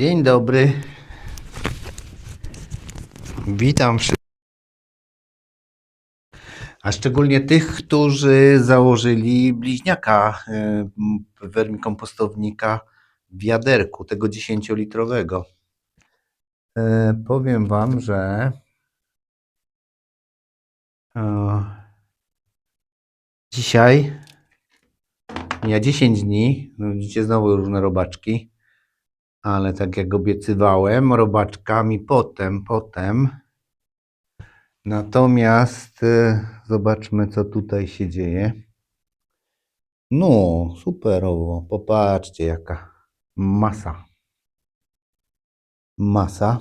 Dzień dobry. Witam wszystkich. A szczególnie tych, którzy założyli bliźniaka y, wermikompostownika w wiaderku, tego 10-litrowego. E, powiem Wam, że dzisiaj mija 10 dni. No, Widzicie znowu różne robaczki ale tak jak obiecywałem, robaczkami potem, potem. Natomiast e, zobaczmy, co tutaj się dzieje. No, superowo. Popatrzcie, jaka masa. Masa.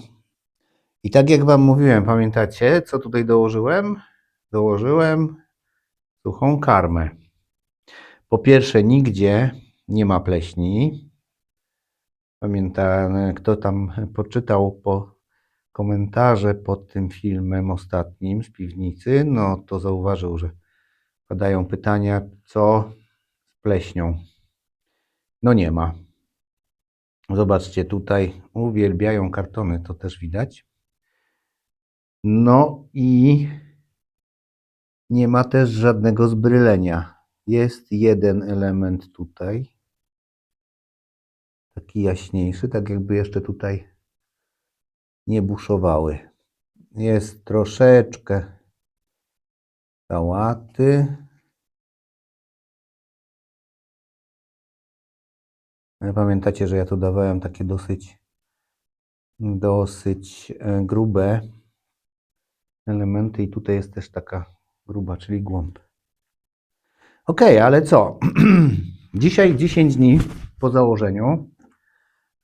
I tak jak Wam mówiłem, pamiętacie, co tutaj dołożyłem? Dołożyłem suchą karmę. Po pierwsze, nigdzie nie ma pleśni. Pamiętam, kto tam poczytał po komentarze pod tym filmem ostatnim z piwnicy, no to zauważył, że padają pytania, co z pleśnią. No nie ma. Zobaczcie, tutaj uwielbiają kartony, to też widać. No i nie ma też żadnego zbrylenia. Jest jeden element tutaj, taki jaśniejszy, tak jakby jeszcze tutaj nie buszowały. Jest troszeczkę sałaty. Pamiętacie, że ja tu dawałem takie dosyć, dosyć e, grube elementy i tutaj jest też taka gruba, czyli głąb. Ok, ale co? Dzisiaj 10 dni po założeniu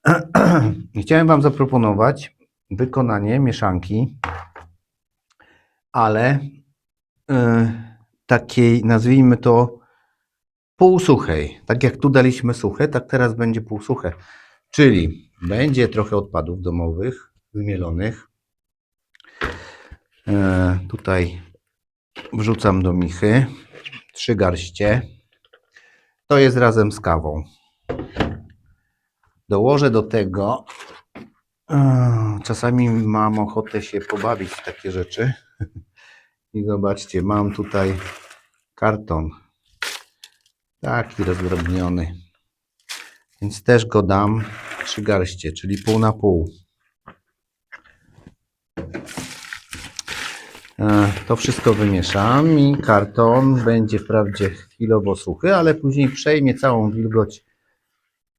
chciałem Wam zaproponować wykonanie mieszanki, ale y, takiej, nazwijmy to, półsuchej. Tak jak tu daliśmy suche, tak teraz będzie półsuche. Czyli będzie trochę odpadów domowych, zmielonych. E, tutaj wrzucam do michy trzy garście. To jest razem z kawą. Dołożę do tego. e, Czasami mam ochotę się pobawić w takie rzeczy. I zobaczcie, mam tutaj karton. Taki rozdrobniony. Więc też go dam trzy garście, czyli pół na pół. E, To wszystko wymieszam i karton będzie wprawdzie chwilowo suchy, ale później przejmie całą wilgoć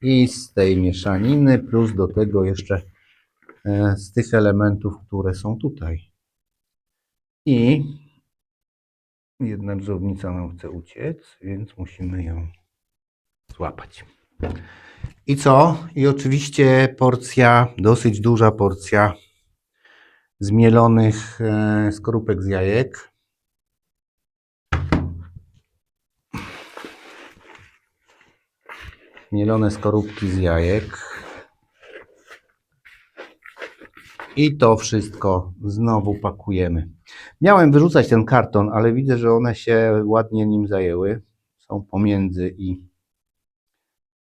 i z tej mieszaniny, plus do tego jeszcze e, z tych elementów, które są tutaj. I jedna dżownica nam chce uciec, więc musimy ją złapać. I co? I oczywiście porcja, dosyć duża porcja zmielonych e, skorupek z jajek. Mielone skorupki z jajek. I to wszystko znowu pakujemy. Miałem wyrzucać ten karton, ale widzę, że one się ładnie nim zajęły. Są pomiędzy i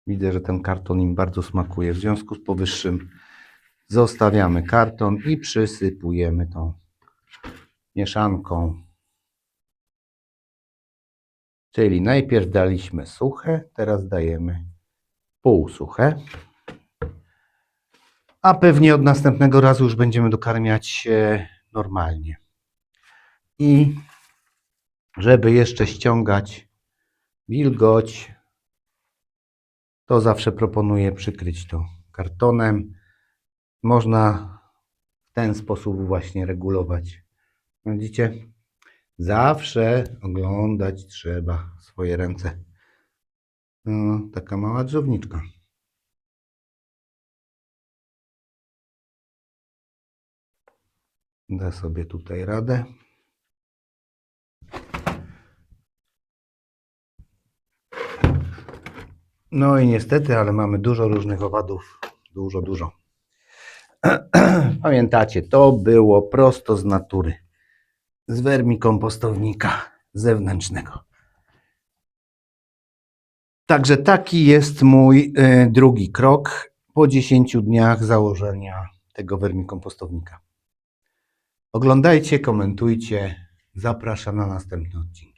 widzę, że ten karton im bardzo smakuje. W związku z powyższym zostawiamy karton i przysypujemy tą mieszanką. Czyli najpierw daliśmy suche, teraz dajemy półsuche. A pewnie od następnego razu już będziemy dokarmiać normalnie. I żeby jeszcze ściągać wilgoć, to zawsze proponuję przykryć to kartonem. Można w ten sposób właśnie regulować. Widzicie? Zawsze oglądać trzeba swoje ręce. No, taka mała drzewniczka. Da sobie tutaj radę. No i niestety, ale mamy dużo różnych owadów. Dużo, dużo. Pamiętacie, to było prosto z natury. Z wermikompostownika zewnętrznego. Także taki jest mój y, drugi krok. po 10 dniach założenia tego wermikompostownika. Oglądajcie, komentujcie. Zapraszam na następny odcinek.